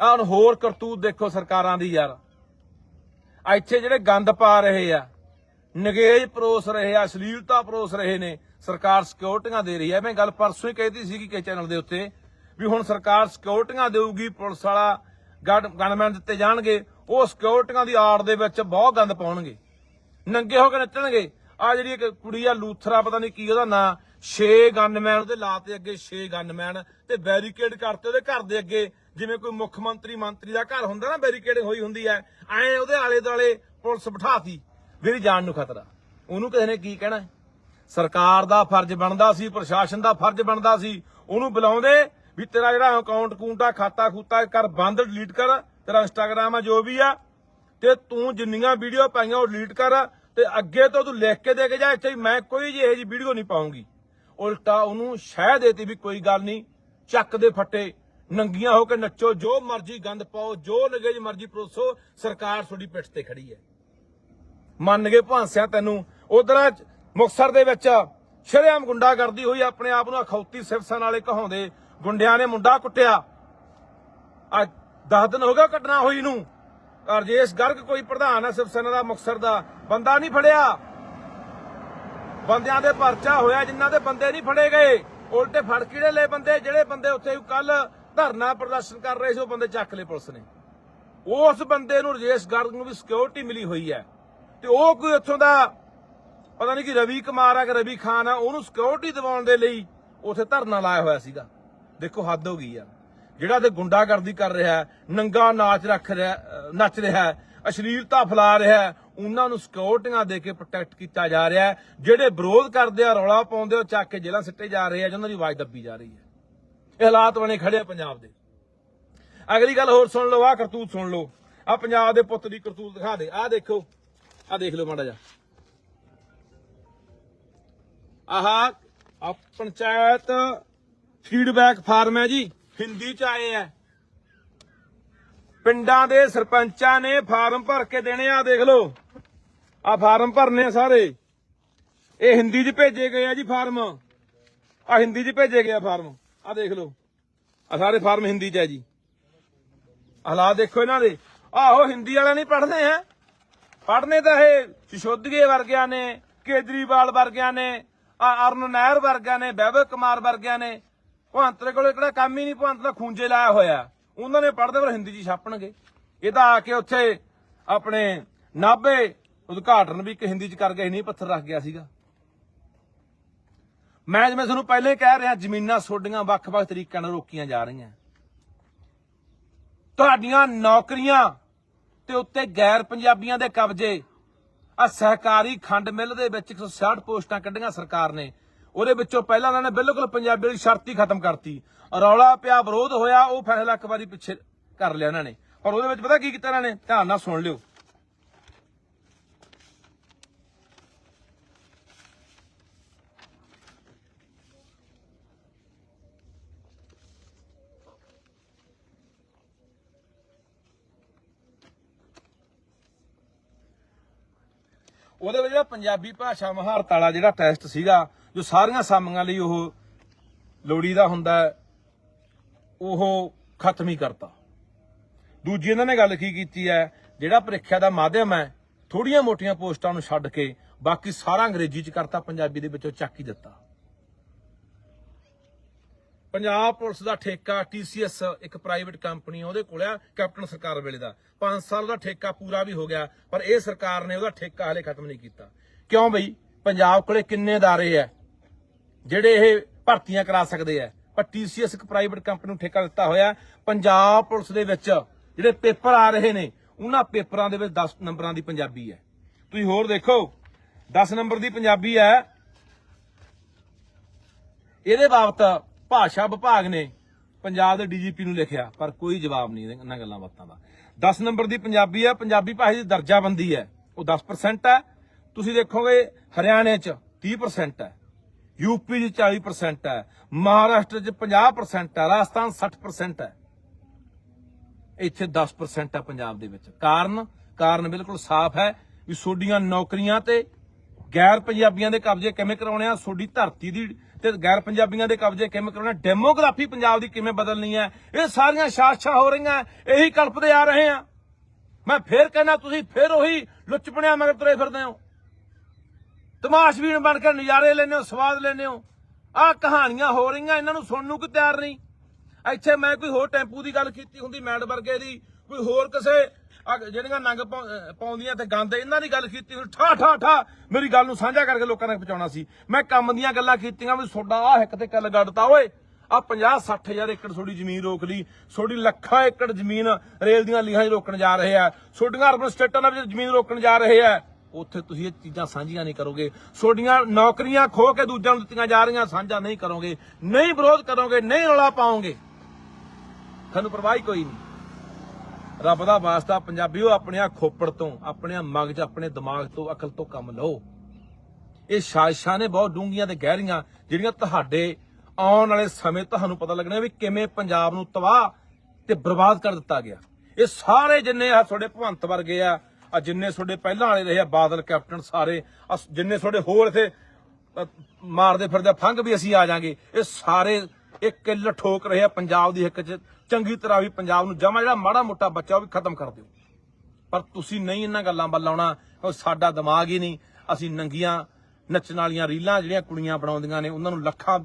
ਆਹ ਹੁਣ ਹੋਰ ਕਰਤੂਤ ਦੇਖੋ ਸਰਕਾਰਾਂ ਦੀ ਯਾਰ। ਇੱਥੇ ਜਿਹੜੇ ਗੰਦ ਪਾ ਰਹੇ ਆ, ਨਗੇਜ ਪਰੋਸ ਰਹੇ ਆ, ਅਸ਼ਲੀਲਤਾ ਪਰੋਸ ਰਹੇ ਨੇ, ਸਰਕਾਰ ਸਿਕਿਉਰਟੀਆਂ ਦੇ ਰਹੀ ਹੈ ਮੈਂ ਗੱਲ ਪਰਸੋਂ ਹੀ ਕਹਿਤੀ ਸੀ ਕਿ ਚੈਨਲ ਦੇ ਉੱਤੇ ਵੀ ਹੁਣ ਸਰਕਾਰ ਸਿਕਿਉਰਟੀਆਂ ਦੇਊਗੀ, ਪੁਲਿਸ ਵਾਲਾ ਗਨਮੈਨ ਦਿੱਤੇ ਜਾਣਗੇ, ਉਹ ਸਿਕਿਉਰਟੀਆਂ ਦੀ ਆੜ ਦੇ ਵਿੱਚ ਬਹੁਤ ਗੰਦ ਪਾਉਣਗੇ। ਨੰਗੇ ਹੋ ਕੇ ਨੱਚਣਗੇ। ਆ ਜਿਹੜੀ ਇੱਕ ਕੁੜੀ ਆ, ਲੂਥਰਾ, ਪਤਾ ਨਹੀਂ ਕੀ ਉਹਦਾ ਨਾਂ 6 ਗਨਮੈਨ ਉਹਦੇ ਲਾਤੇ ਅੱਗੇ 6 ਗਨਮੈਨ ਤੇ ਬੈਰੀਕੇਡ ਕਰਤੇ ਉਹਦੇ ਘਰ ਦੇ ਅੱਗੇ। ਜਿਵੇਂ ਕੋਈ ਮੁੱਖ ਮੰਤਰੀ ਮੰਤਰੀ ਦਾ ਘਰ ਹੁੰਦਾ ਨਾ ਬੈਰੀਕੇਡਿੰਗ ਹੋਈ ਹੁੰਦੀ ਐ ਐ ਉਹਦੇ ਆਲੇ ਦੁਆਲੇ ਪੁਲਿਸ ਬਿਠਾਤੀ। ਮੇਰੀ ਜਾਨ ਨੂੰ ਖਤਰਾ। ਉਹਨੂੰ ਕਿਸੇ ਨੇ ਕੀ ਕਹਿਣਾ ਸਰਕਾਰ ਦਾ ਫਰਜ਼ ਬਣਦਾ ਸੀ, ਪ੍ਰਸ਼ਾਸਨ ਦਾ ਫਰਜ਼ ਬਣਦਾ ਸੀ। ਉਹਨੂੰ ਬੁਲਾਉਂਦੇ ਵੀ ਤੇਰਾ ਜਿਹੜਾ ਅਕਾਊਂਟ ਕੂੰਟਾ ਖਾਤਾ ਖੂਤਾ ਕਰ, ਬੰਦ ਡਿਲੀਟ ਕਰ। ਤੇਰਾ ਇੰਸਟਾਗ੍ਰਾਮ ਆ, ਜੋ ਵੀ ਆ। ਤੇ ਤੂੰ ਜਿੰਨੀਆਂ ਵੀਡੀਓ ਪਾਈਆਂ, ਉਹ ਡਿਲੀਟ ਕਰ। ਤੇ ਅੱਗੇ ਤੋਂ ਤੂੰ ਲਿਖ ਕੇ ਦੇ ਕੇ ਜਾ, ਇੱਥੇ ਮੈਂ ਕੋਈ ਜਿਹੀ ਇਹੋ ਜਿਹੀ ਵੀਡੀਓ ਨਹੀਂ ਪਾਉਂਗੀ। ਉਲਟਾ ਉਹਨੂੰ ਸ਼ਹਿ ਦੇਤੀ ਵੀ ਕੋਈ ਗੱਲ ਨਹੀਂ, ਚੱਕ ਦੇ ਫੱਟੇ। ਨੰਗੀਆਂ ਹੋ ਕੇ ਨੱਚੋ, ਜੋ ਮਰਜ਼ੀ ਗੰਦ ਪਾਓ, ਜੋ ਨਗੇਜ ਮਰਜ਼ੀ ਪਰੋਸੋ, ਸਰਕਾਰ ਤੁਹਾਡੀ ਪਿੱਠ ਤੇ ਖੜੀ ਹੈ। ਮੰਨ ਗਏ ਭਾਂਸਿਆ ਤੈਨੂੰ। ਉਧਰ ਮੁਕਸਰ ਦੇ ਵਿੱਚ ਸ਼ਰੇਆਮ ਗੁੰਡਾ ਕਰਦੀ ਹੋਈ, ਆਪਣੇ ਆਪ ਨੂੰ ਅਖੌਤੀ ਸਿਰਸਨ ਵਾਲੇ ਕਹਾਉਂਦੇ। ਗੁੰਡਿਆਂ ਨੇ ਮੁੰਡਾ ਕੁੱਟਿਆ। ਅੱਜ 10 ਦਿਨ ਹੋ ਗਿਆ ਘਟਨਾ ਹੋਈ ਨੂੰ। ਰਜੇਸ਼ ਗਰਗ ਕੋਈ ਪ੍ਰਧਾਨ ਹੈ ਸਿਵਸੈਨਾ ਦਾ ਮੁਕਸਰ ਦਾ, ਬੰਦਾ ਨਹੀਂ ਫੜਿਆ। ਬੰਦਿਆਂ ਦੇ ਪਰਚਾ ਹੋਇਆ, ਜਿਨ੍ਹਾਂ ਦੇ ਬੰਦੇ ਨਹੀਂ ਫੜੇ ਗਏ। ਉਲਟੇ ਫੜ ਕਿਹੜੇ ਲਏ ਬੰਦੇ? ਜਿਹੜੇ ਬੰਦੇ ਉੱਥੇ ਕੱਲ ਧਰਨਾ ਪ੍ਰਦਰਸ਼ਨ ਕਰ ਰਹੇ ਸੀ, ਉਹ ਬੰਦੇ ਚੱਕ ਲਏ ਪੁਲਿਸ ਨੇ। ਉਸ ਬੰਦੇ ਨੂੰ ਰਜੇਸ਼ ਗਰਗ ਨੂੰ ਵੀ ਸਿਕਿਉਰਿਟੀ ਮਿਲੀ ਹੋਈ ਹੈ। ਤੇ ਉਹ ਕੋਈ ਉੱਥੋਂ ਦਾ, ਪਤਾ ਨਹੀਂ ਕਿ ਰਵੀ ਕੁਮਾਰ ਆ ਕਿ ਰਵੀ ਖਾਨ ਆ, ਉਹਨੂੰ ਸਿਕਿਉਰਿਟੀ ਦਿਵਾਉਣ ਦੇ ਲਈ ਉੱਥੇ ਧਰਨਾ ਲਾਇਆ ਹੋਇਆ ਸੀਗਾ। ਦੇਖੋ ਹੱਦ ਹੋ ਗਈ ਯਾਰ ਜਿਹੜਾ ਤੇ ਗੁੰਡਾਗਰਦੀ ਕਰ ਰਿਹਾ ਨੰਗਾ ਨਾਚ ਰੱਖ ਰਿਹਾ ਨੱਚ ਰਿਹਾ ਅਸ਼ਲੀਲਤਾ ਫੈਲਾ ਰਿਹਾ ਉਹਨਾਂ ਨੂੰ ਸਿਕਿਉਰਿਟੀਆਂ ਦੇ ਕੇ ਪ੍ਰੋਟੈਕਟ ਕੀਤਾ ਜਾ ਰਿਹਾ ਜਿਹੜੇ ਵਿਰੋਧ ਕਰਦੇ ਆ, ਰੌਲਾ ਪਾਉਂਦੇ ਉਹ ਚੱਕ ਕੇ ਜੇਲ੍ਹਾਂ ਸਿੱਟੇ ਜਾ ਰਹੇ ਆ ਜਿਹਨਾਂ ਦੀ ਆਵਾਜ਼ ਦੱਬੀ ਜਾ ਰਹੀ ਹੈ। ਇਹ ਹਾਲਾਤ ਬਣੇ ਖੜੇ ਆ ਪੰਜਾਬ ਦੇ। ਅਗਲੀ ਗੱਲ ਹੋਰ ਸੁਣ ਲਓ ਆ ਕਰਤੂਤ ਸੁਣ ਲਓ। ਆ ਪੰਜਾਬ ਦੇ ਪੁੱਤ ਦੀ ਕਰਤੂਤ ਦਿਖਾ ਦੇ। ਆ ਦੇਖੋ ਆ ਦੇਖ ਲਓ ਮਾੜਾ ਜਿਹਾ। ਆਹ ਆ ਪੰਚਾਇਤ ਫੀਡਬੈਕ ਫਾਰਮ ਹੈ ਜੀ, ਹਿੰਦੀ ਚ ਆਏ ਹੈ ਪਿੰਡਾਂ ਦੇ ਸਰਪੰਚਾਂ ਨੇ ਫਾਰਮ ਭਰ ਕੇ ਦੇਣੇ ਆ, ਦੇਖ ਲਓ। ਆ ਫਾਰਮ ਭਰਨੇ ਆ ਸਾਰੇ। ਇਹ ਹਿੰਦੀ ਚ ਭੇਜੇ ਗਏ ਆ ਜੀ ਫਾਰਮ ਆ ਹਿੰਦੀ ਚ ਭੇਜੇ ਗਏ ਆ ਫਾਰਮ ਆ ਦੇਖ ਲਓ। ਆ ਸਾਰੇ ਫਾਰਮ ਹਿੰਦੀ ਚ ਹੈ ਜੀ। ਹਾਲਾਤ ਦੇਖੋ ਇਹਨਾਂ ਦੇ। ਆਹੋ, ਹਿੰਦੀ ਵਾਲਿਆਂ ਨਹੀਂ ਪੜ੍ਹਦੇ, ਹੈ? ਪੜ੍ਹਨੇ ਤਾਂ ਇਹ ਸਿਸ਼ੋਦੀਏ ਵਰਗਿਆਂ ਨੇ, ਕੇਜਰੀਵਾਲ ਵਰਗਿਆਂ ਨੇ, ਆ ਅਰਨ ਨਹਿਰ ਵਰਗਿਆਂ ਨੇ ਬੈਬਲ ਕੁਮਾਰ ਵਰਗਿਆਂ ਨੇ। ਭਵੰਤ ਦੇ ਕੋਲ ਕਿਹੜਾ ਕੰਮ ਹੀ ਨਹੀਂ, ਭਵੰਤ ਦਾ ਖੂੰਜੇ ਲਾਇਆ ਹੋਇਆ। ਉਹਨਾਂ ਨੇ ਪੜ੍ਹਦੇ ਪਰ ਹਿੰਦੀ 'ਚ ਛਾਪਣਗੇ। ਇਹ ਤਾਂ ਆ ਕੇ ਉੱਥੇ ਆਪਣੇ ਨਾਭੇ ਉਦਘਾਟਨ ਵੀ ਇੱਕ ਹਿੰਦੀ 'ਚ ਕਰ ਗਏ ਨਹੀਂ ਪੱਥਰ ਰੱਖ ਗਿਆ ਸੀਗਾ। ਮੈਂ ਜਿਵੇਂ ਤੁਹਾਨੂੰ ਪਹਿਲੇ ਹੀ ਕਹਿ ਰਿਹਾ, ਜ਼ਮੀਨਾਂ ਸੋਡੀਆਂ ਵੱਖ-ਵੱਖ ਤਰੀਕਿਆਂ ਨਾਲ ਰੋਕੀਆਂ ਜਾ ਰਹੀਆਂ। ਤੁਹਾਡੀਆਂ ਨੌਕਰੀਆਂ ਤੇ ਉੱਤੇ ਗੈਰ ਪੰਜਾਬੀਆਂ ਦੇ ਕਬਜ਼ੇ ਆ ਸਹਿਕਾਰੀ ਖੰਡ ਮਿੱਲ ਦੇ ਵਿੱਚ 160 ਪੋਸਟਾਂ ਕੱਢੀਆਂ ਸਰਕਾਰ ਨੇ। ਉਹਦੇ ਵਿੱਚੋਂ ਪਹਿਲਾਂ ਉਹਨਾਂ ਨੇ ਬਿਲਕੁਲ ਪੰਜਾਬੀ ਦੀ ਸ਼ਰਤ ਹੀ ਖਤਮ ਕਰਤੀ। ਰੌਲਾ ਪਿਆ, ਵਿਰੋਧ ਹੋਇਆ, ਉਹ ਫੈਸਲਾ ਇੱਕ ਵਾਰੀ ਪਿੱਛੇ ਕਰ ਲਿਆ ਇਹਨਾਂ ਨੇ। ਪਰ ਉਹਦੇ ਵਿੱਚ ਪਤਾ ਕੀ ਕੀਤਾ ਇਹਨਾਂ ਨੇ? ਧਿਆਨ ਨਾਲ ਸੁਣ ਲਿਓ। ਉਹਦੇ ਵਿੱਚ ਜਿਹੜਾ ਪੰਜਾਬੀ ਭਾਸ਼ਾ ਮਹਾਰਤ ਵਾਲਾ ਜਿਹੜਾ ਟੈਸਟ ਸੀਗਾ, ਜੋ ਸਾਰੀਆਂ ਸਾਮੀਆਂ ਲਈ ਉਹ ਲੋੜੀ ਦਾ ਹੁੰਦਾ ਉਹ ਖਤਮ ਹੀ ਕਰਤਾ। ਦੂਜੀ ਇਹਨਾਂ ਨੇ ਗੱਲ ਕੀ ਕੀਤੀ ਹੈ, ਜਿਹੜਾ ਪ੍ਰੀਖਿਆ ਦਾ ਮਾਧਿਅਮ ਹੈ, ਥੋੜੀਆਂ ਮੋਟੀਆਂ ਪੋਸਟਾਂ ਨੂੰ ਛੱਡ ਕੇ ਬਾਕੀ ਸਾਰਾ ਅੰਗਰੇਜ਼ੀ ਚ ਕਰਤਾ, ਪੰਜਾਬੀ ਦੇ ਵਿੱਚੋਂ ਚੱਕ ਹੀ ਦਿੱਤਾ। ਪੰਜਾਬ ਪੁਲਿਸ ਦਾ ਠੇਕਾ TCS ਇੱਕ ਪ੍ਰਾਈਵੇਟ ਕੰਪਨੀ ਆ ਉਹਦੇ ਕੋਲ ਆ ਕੈਪਟਨ ਸਰਕਾਰ ਵੇਲੇ ਦਾ 5 ਸਾਲ ਦਾ ਠੇਕਾ ਪੂਰਾ ਵੀ ਹੋ ਗਿਆ ਪਰ ਇਹ ਸਰਕਾਰ ਨੇ ਉਹਦਾ ਠੇਕਾ ਹਲੇ ਖਤਮ ਨਹੀਂ ਕੀਤਾ ਕਿਉਂ ਬਈ ਪੰਜਾਬ ਕੋਲੇ ਕਿੰਨੇ ادارے ਆ ਜਿਹੜੇ ਇਹ ਭਰਤੀਆਂ ਕਰਾ ਸਕਦੇ ਆ ਪਰ TCS ਇੱਕ ਪ੍ਰਾਈਵੇਟ ਕੰਪਨੀ ਨੂੰ ਠੇਕਾ ਦਿੱਤਾ ਹੋਇਆ ਪੰਜਾਬ ਪੁਲਿਸ ਦੇ ਵਿੱਚ ਜਿਹੜੇ ਪੇਪਰ ਆ ਰਹੇ ਨੇ ਉਹਨਾਂ ਪੇਪਰਾਂ ਦੇ ਵਿੱਚ 10 ਨੰਬਰਾਂ ਦੀ ਪੰਜਾਬੀ ਹੈ ਤੁਸੀਂ ਹੋਰ ਦੇਖੋ 10 ਨੰਬਰ ਦੀ ਪੰਜਾਬੀ ਹੈ ਇਹਦੇ ਬਾਬਤ ਭਾਸ਼ਾ ਵਿਭਾਗ ਨੇ ਪੰਜਾਬ ਦੇ ਡੀਜੀਪੀ ਨੂੰ ਲਿਖਿਆ, ਪਰ ਕੋਈ ਜਵਾਬ ਨਹੀਂ ਇਹਨਾਂ ਗੱਲਾਂ ਬਾਤਾਂ ਦਾ। 10 ਨੰਬਰ ਦੀ ਪੰਜਾਬੀ ਹੈ ਪੰਜਾਬੀ ਭਾਸ਼ਾ ਦੀ ਦਰਜਾਬੰਦੀ ਹੈ। ਉਹ 10% ਹੈ। ਤੁਸੀਂ ਦੇਖੋਗੇ ਹਰਿਆਣੇ 'ਚ 30% ਹੈ। ਯੂਪੀ 'ਚ 40% ਹੈ। ਮਹਾਰਾਸ਼ਟਰ 'ਚ 50% ਹੈ। ਰਾਜਸਥਾਨ 60% ਹੈ। ਇੱਥੇ 10% ਹੈ ਪੰਜਾਬ ਦੇ ਵਿੱਚ। ਕਾਰਨ ਕਾਰਨ ਬਿਲਕੁਲ ਸਾਫ਼ ਹੈ ਵੀ ਸੋਡੀਆਂ ਨੌਕਰੀਆਂ ਤੇ ਗੈਰ ਪੰਜਾਬੀਆਂ ਦੇ ਕਬਜ਼ੇ ਕਿਵੇਂ ਕਰਾਉਣੇ ਆ? ਸੋਡੀ ਧਰਤੀ ਦੀ ਤੇ ਗੈਰ ਪੰਜਾਬੀਆਂ ਦੇ ਕਬਜ਼ੇ ਕਿਵੇਂ ਕਰਾਉਣਾ, ਡੈਮੋਗ੍ਰਾਫੀ ਪੰਜਾਬ ਦੀ ਕਿਵੇਂ ਬਦਲਣੀ ਹੈ, ਇਹ ਸਾਰੀਆਂ ਸਾਜ਼ਿਸ਼ਾਂ ਹੋ ਰਹੀਆਂ, ਇਹੀ ਕਲਪਦੇ ਆ ਰਹੇ ਆ ਮੈਂ ਫੇਰ ਕਹਿੰਦਾ, ਤੁਸੀਂ ਫੇਰ ਉਹੀ ਲੁੱਚਪਣਿਆ ਮਗਰ ਤੁਰੇ ਫਿਰਦੇ ਹੋ। ਤਮਾਸ਼ਬੀਨ ਬਣ ਕੇ ਨਜ਼ਾਰੇ ਲੈਂਦੇ ਹੋ, ਸਵਾਦ ਲੈਂਦੇ ਹੋ। ਆਹ ਕਹਾਣੀਆਂ ਹੋ ਰਹੀਆਂ, ਇਹਨਾਂ ਨੂੰ ਸੁਣਨ ਨੂੰ ਕੋਈ ਤਿਆਰ ਨਹੀਂ। ਇੱਥੇ ਮੈਂ ਕੋਈ ਹੋਰ ਟੈਂਪੂ ਦੀ ਗੱਲ ਕੀਤੀ ਹੁੰਦੀ ਮੈਡ ਵਰਗੇ ਦੀ, ਕੋਈ ਹੋਰ ਕਿਸੇ ਆਹ ਜਿਹੜੀਆਂ ਨੰਗ ਪਾਉਂਦੀਆਂ ਤੇ ਗੰਦ ਇਹਨਾਂ ਦੀ ਗੱਲ ਕੀਤੀ ਹੁੰਦੀ ਠਾ ਠਾ ਠਾ, ਮੇਰੀ ਗੱਲ ਨੂੰ ਸਾਂਝਾ ਕਰਕੇ ਲੋਕਾਂ ਤੱਕ ਪਹੁੰਚਾਉਣਾ ਸੀ। ਮੈਂ ਕੰਮ ਦੀਆਂ ਗੱਲਾਂ ਕੀਤੀਆਂ ਵੀ ਤੁਹਾਡਾ ਆਹ ਇੱਕ ਤੇ ਕੱਲ ਗੱਡਤਾ, ਓਏ ਆ 50 60000 ਏਕੜ ਤੁਹਾਡੀ ਜ਼ਮੀਨ ਰੋਕ ਲਈ ਤੁਹਾਡੀ ਲੱਖਾਂ ਏਕੜ ਜ਼ਮੀਨ ਰੇਲ ਦੀਆਂ ਲੀਹਾਂ 'ਚ ਰੋਕਣ ਜਾ ਰਹੇ ਆ ਤੁਹਾਡੀਆਂ ਅਰਬਨ ਸਟੇਟਾਂ ਨਾਲ ਵਿੱਚ ਜ਼ਮੀਨ ਰੋਕਣ ਜਾ ਰਹੇ ਆ। ਉੱਥੇ ਤੁਸੀਂ ਇਹ ਚੀਜ਼ਾਂ ਸਾਂਝੀਆਂ ਨਹੀਂ ਕਰੋਗੇ ਤੁਹਾਡੀਆਂ ਨੌਕਰੀਆਂ ਖੋ ਕੇ ਦੂਜਿਆਂ ਨੂੰ ਦਿੱਤੀਆਂ ਜਾ ਰਹੀਆਂ, ਸਾਂਝਾ ਨਹੀਂ ਕਰੋਗੇ, ਨਹੀਂ ਵਿਰੋਧ ਕਰੋਗੇ, ਨਹੀਂ ਰੌਲਾ ਪਾਓਗੇ। ਤੁਹਾਨੂੰ ਪਰਵਾਹ ਕੋਈ ਨਹੀਂ। ਰੱਬ ਦਾ ਵਾਸਤਾ ਪੰਜਾਬੀਓ ਆਪਣੇ ਆ ਖੋਪੜ ਤੋਂ ਆਪਣੇ ਮਗਜ, ਆਪਣੇ ਦਿਮਾਗ ਤੋਂ, ਅਕਲ ਤੋਂ ਕੰਮ ਲਓ। ਇਹ ਸਾਜ਼ਿਸ਼ਾਂ ਨੇ ਬਹੁਤ ਡੂੰਘੀਆਂ ਤੇ ਗਹਿਰੀਆਂ, ਜਿਹੜੀਆਂ ਤੁਹਾਡੇ ਆਉਣ ਵਾਲੇ ਸਮੇਂ ਤੁਹਾਨੂੰ ਪਤਾ ਲੱਗਣਾ ਵੀ ਕਿਵੇਂ ਪੰਜਾਬ ਨੂੰ ਤਬਾਹ ਤੇ ਬਰਬਾਦ ਕਰ ਦਿੱਤਾ ਗਿਆ। ਇਹ ਸਾਰੇ ਜਿੰਨੇ ਆ ਤੁਹਾਡੇ ਭਵੰਤ ਵਰਗੇ ਆ ਆ ਜਿੰਨੇ ਤੁਹਾਡੇ ਪਹਿਲਾਂ ਵਾਲੇ ਰਹੇ ਆ, ਬਾਦਲ, ਕੈਪਟਨ ਸਾਰੇ, ਆਹ ਜਿੰਨੇ ਤੁਹਾਡੇ ਹੋਰ ਇਥੇ ਮਾਰਦੇ ਫਿਰਦੇ ਫੰਗ ਵੀ ਅਸੀਂ ਆ ਜਾਾਂਗੇ। ਇਹ ਸਾਰੇ ਇੱਕ ਕਿੱਲ ਠੋਕ ਰਹੇ ਆ, ਪੰਜਾਬ ਦੀ ਹਿੱਕ 'ਚ ਚੰਗੀ ਤਰ੍ਹਾਂ ਵੀ ਪੰਜਾਬ ਨੂੰ ਜਮਾ ਜਿਹੜਾ ਮਾੜਾ ਮੋਟਾ ਬੱਚਾ ਉਹ ਵੀ ਖਤਮ ਕਰ ਦਿਓ। ਪਰ ਤੁਸੀਂ ਨਹੀਂ ਇਹਨਾਂ ਗੱਲਾਂ ਵੱਲ ਆਉਣਾ ਸਾਡਾ ਦਿਮਾਗ ਹੀ ਨਹੀਂ। ਅਸੀਂ ਨੰਗੀਆਂ, ਨੱਚਣ ਵਾਲੀਆਂ ਰੀਲਾਂ ਜਿਹੜੀਆਂ ਕੁੜੀਆਂ ਬਣਾਉਂਦੀਆਂ ਨੇ, ਉਹਨਾਂ ਨੂੰ ਲੱਖਾਂ,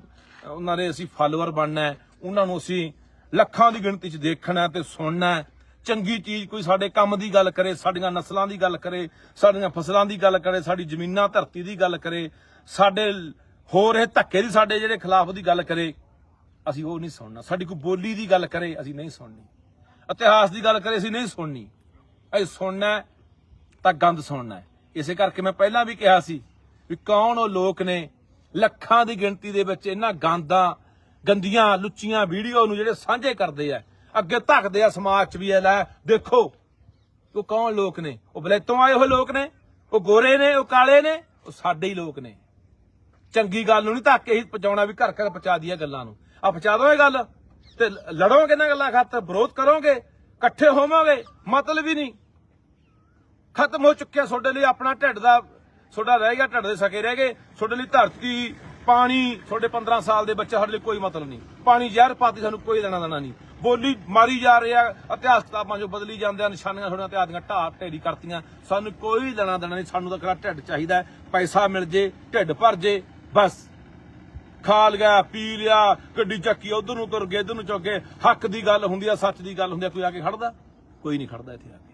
ਉਹਨਾਂ ਦੇ ਅਸੀਂ ਫਾਲੋਅਰ ਬਣਨਾ ਹੈ, ਉਹਨਾਂ ਨੂੰ ਅਸੀਂ ਲੱਖਾਂ ਦੀ ਗਿਣਤੀ 'ਚ ਦੇਖਣਾ ਹੈ ਤੇ ਸੁਣਨਾ ਚੰਗੀ ਚੀਜ਼ ਕੋਈ ਸਾਡੇ ਕੰਮ ਦੀ ਗੱਲ ਕਰੇ, ਸਾਡੀਆਂ ਨਸਲਾਂ ਦੀ ਗੱਲ ਕਰੇ, ਸਾਡੀਆਂ ਫਸਲਾਂ ਦੀ ਗੱਲ ਕਰੇ, ਸਾਡੀ ਜ਼ਮੀਨਾਂ ਧਰਤੀ ਦੀ ਗੱਲ ਕਰੇ, ਸਾਡੇ ਹੋ ਰਹੇ ਧੱਕੇ ਦੀ ਸਾਡੇ ਜਿਹੜੇ ਖਿਲਾਫ ਦੀ ਗੱਲ ਕਰੇ ਅਸੀਂ ਉਹ ਨਹੀਂ ਸੁਣਨਾ। ਸਾਡੀ ਕੋਈ ਬੋਲੀ ਦੀ ਗੱਲ ਕਰੇ, ਅਸੀਂ ਨਹੀਂ ਸੁਣਨੀ। ਇਤਿਹਾਸ ਦੀ ਗੱਲ ਕਰੇ, ਅਸੀਂ ਨਹੀਂ ਸੁਣਨੀ। ਅਸੀਂ ਸੁਣਨਾ ਤਾਂ ਗੰਦ ਸੁਣਨਾ ਹੈ। ਇਸੇ ਕਰਕੇ ਮੈਂ ਪਹਿਲਾਂ ਵੀ ਕਿਹਾ ਸੀ ਵੀ ਕੌਣ ਉਹ ਲੋਕ ਨੇ ਲੱਖਾਂ ਦੀ ਗਿਣਤੀ ਦੇ ਵਿੱਚ ਇਹਨਾਂ ਗੰਦਾਂ, ਗੰਦੀਆਂ, ਲੁੱਚੀਆਂ ਵੀਡੀਓ ਨੂੰ ਜਿਹੜੇ ਸਾਂਝੇ ਕਰਦੇ ਆ, ਅੱਗੇ ਧੱਕਦੇ ਆ, ਸਮਾਜ 'ਚ ਵੀ ਇਹ ਲੈ, ਦੇਖੋ। ਉਹ ਕੌਣ ਲੋਕ ਨੇ? ਉਹ ਬਲੇਤੋਂ ਆਏ ਹੋਏ ਲੋਕ ਨੇ? ਉਹ ਗੋਰੇ ਨੇ? ਉਹ ਕਾਲੇ ਨੇ? ਉਹ ਸਾਡੇ ਹੀ ਲੋਕ ਨੇ। ਚੰਗੀ ਗੱਲ ਨੂੰ ਨਹੀਂ ਧੱਕ ਕੇ ਹੀ ਪਹੁੰਚਾਉਣਾ ਵੀ ਘਰ ਘਰ ਪਹੁੰਚਾ ਦਈਏ ਗੱਲਾਂ ਨੂੰ। ਆ ਪਹੁੰਚਾ ਦੋ ਇਹ ਗੱਲ? ਤੇ ਲੜੋਗੇ ਨਾ ਗੱਲਾਂ ਖਾਤਰ ਵਿਰੋਧ ਕਰੋਗੇ? ਇਕੱਠੇ ਹੋਵੋਗੇ? ਮਤਲਬ ਹੀ ਨਹੀਂ। ਖਤਮ ਹੋ ਚੁੱਕਿਆ ਤੁਹਾਡੇ ਲਈ ਆਪਣਾ ਢਿੱਡ ਦਾ, ਤੁਹਾਡਾ ਰਹਿ ਗਿਆ, ਢਿੱਡ ਦੇ ਸਕੇ ਰਹਿ ਗਏ। ਤੁਹਾਡੇ ਲਈ ਧਰਤੀ, ਪਾਣੀ, ਤੁਹਾਡੇ 15 ਸਾਲ ਦੇ ਬੱਚੇ ਸਾਡੇ ਲਈ ਕੋਈ ਮਤਲਬ ਨਹੀਂ। ਪਾਣੀ ਜ਼ਹਿਰ ਪਾਤੀ, ਸਾਨੂੰ ਕੋਈ ਲੈਣਾ ਦੇਣਾ ਨਹੀਂ। ਬੋਲੀ ਮਾਰੀ ਜਾ ਰਿਹਾ ਇਤਿਹਾਸ ਕਿਤਾਬਾਂ ਜੋ ਬਦਲੀ ਜਾਂਦੇ ਆ, ਨਿਸ਼ਾਨੀਆਂ ਥੋੜੀਆਂ ਇਤਿਹਾਸ ਦੀਆਂ ਢਾਹ ਢੇਰੀ ਕਰਤੀਆਂ। ਸਾਨੂੰ ਕੋਈ ਲੈਣਾ ਦੇਣਾ ਨਹੀਂ, ਸਾਨੂੰ ਤਾਂ ਕਿਹੜਾ ਢਿੱਡ ਚਾਹੀਦਾ ਪੈਸਾ ਮਿਲ ਜੇ, ਢਿੱਡ ਭਰ ਜੇ, ਬਸ। ਖਾ ਲਿਆ ਪੀ ਲਿਆ, ਗੱਡੀ ਚੱਕੀ, ਉਧਰ ਨੂੰ ਤੁਰ ਗਏ, ਇਧਰ ਨੂੰ ਚੁੱਕ ਗਏ। ਹੱਕ ਦੀ ਗੱਲ ਹੁੰਦੀ ਆ, ਸੱਚ ਦੀ ਗੱਲ ਹੁੰਦੀ ਆ, ਕੋਈ ਆ ਕੇ ਖੜਦਾ? ਕੋਈ ਨਹੀਂ ਖੜਦਾ ਇੱਥੇ ਆ ਕੇ।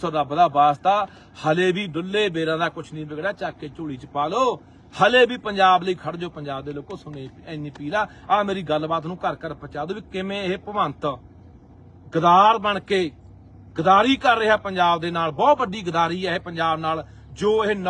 ਸੋ ਰੱਬ ਦਾ ਵਾਸਤਾ, ਹਲੇ ਵੀ ਡੁੱਲੇ ਬੇਰਾਂ ਦਾ ਕੁਝ ਨਹੀਂ ਵਿਗੜਿਆ, ਚੱਕ ਕੇ ਝੋਲੀ ਚ ਪਾ ਲਓ। ਹਲੇ ਵੀ ਪੰਜਾਬ ਲਈ ਖੜ ਜਾਓ, ਪੰਜਾਬ ਦੇ ਲੋਕੋ ਸੁਣੇ ਇੰਨੀ ਪੀਲਾ। ਆ ਮੇਰੀ ਗੱਲਬਾਤ ਨੂੰ ਘਰ ਘਰ ਪਹੁੰਚਾ ਦਿਓ ਵੀ ਕਿਵੇਂ ਇਹ ਭਵੰਤ ਗਦਾਰ ਬਣ ਕੇ ਗਦਾਰੀ ਕਰ ਰਿਹਾ ਪੰਜਾਬ ਦੇ ਨਾਲ। ਬਹੁਤ ਵੱਡੀ ਗਦਾਰੀ ਹੈ ਇਹ ਪੰਜਾਬ ਨਾਲ, ਜੋ ਇਹ